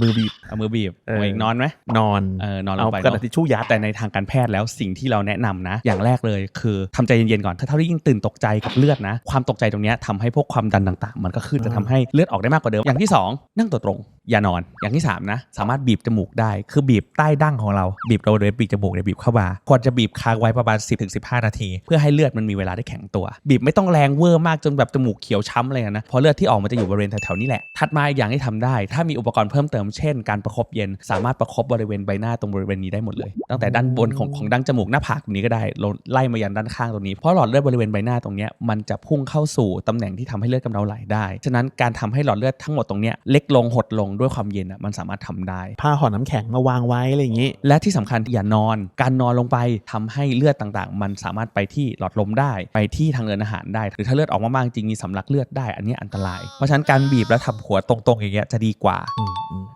มือบีบเอามือบีบเออหัวอีกนอนไหมนอนเออนอนลเอางไปกระเนดาษอะทิชชู่ยัดแต่ในทางการแพทย์แล้วสิ่งที่เราแนะนำนะ อย่างแรกเลยคือทำใจเย็นๆก่อนถ้าเท่าที่ยิ่งตื่นตกใจกับเลือดนะ ความตกใจตรงเนี้ยทำให้พวกความดันต่างๆ มันก็ขึ้นจะทำให้เลือดออกได้มากกว่าเดิมอย่างที่ 2 นั่งตัวตรง อย่านอนอย่างที่ 3 นะ สามารถบีบจมูกได้ คือบีบใต้ดั้งของเรา บีบเราเลยบีบจมูกเนี่ยบีบเข้ามาควรจะบีบค้างไว้ประมาณ 10-15 นาที เพื่อให้เลือดมันมีเวลาได้แข็งตัว บีบไม่ต้องแรงเวอร์มากจนแบบจมูกเขียวช้ำอะไรนะพราะเลือดที่ออกมันจะอยู่บริเวณแถวๆนี้แหละถัดมาอีกอย่างที่ทำได้ ถ้ามีอุปกรณ์เพิ่มเติมเช่นการประคบเย็น สามารถประคบบริเวณใบหน้าตรงบริเวณนี้ได้หมดเลย ตั้งแต่ด้านบนของของดั้งจมูกหน้าผากตรงนี้ก็ได้ไล่มายันด้านข้างตรงนี้เพราะหลอดเลือดบริเวณใบหน้าตรงเนี้ยมันจะพุ่งเข้าสู่ตำแหน่งที่ทำให้เลือดกำเดาไหลได้ฉะนั้นการทำให้หลอดเลือดทั้งหมดตรงนี้เล็กลงหดลงด้วยความเย็นอะมันสามารถทำได้ผ้าห่อน้ำแข็งมาวางไว้อะไรอย่างงี้ และที่สำคัญอย่านอน การนอนลงไปทำให้เลือดต่างๆ มันสามารถไปที่หลอดลมได้ ไปที่ทางเดินอาหารได้ หรือถ้าเลือดออกมากๆจริงมีสำลักเลือดได้ อันนี้อันตราย เพราะฉะนั้นการบีบแล้วทำหัวตรงๆอย่างเงี้ยจะดีกว่าอืมอืม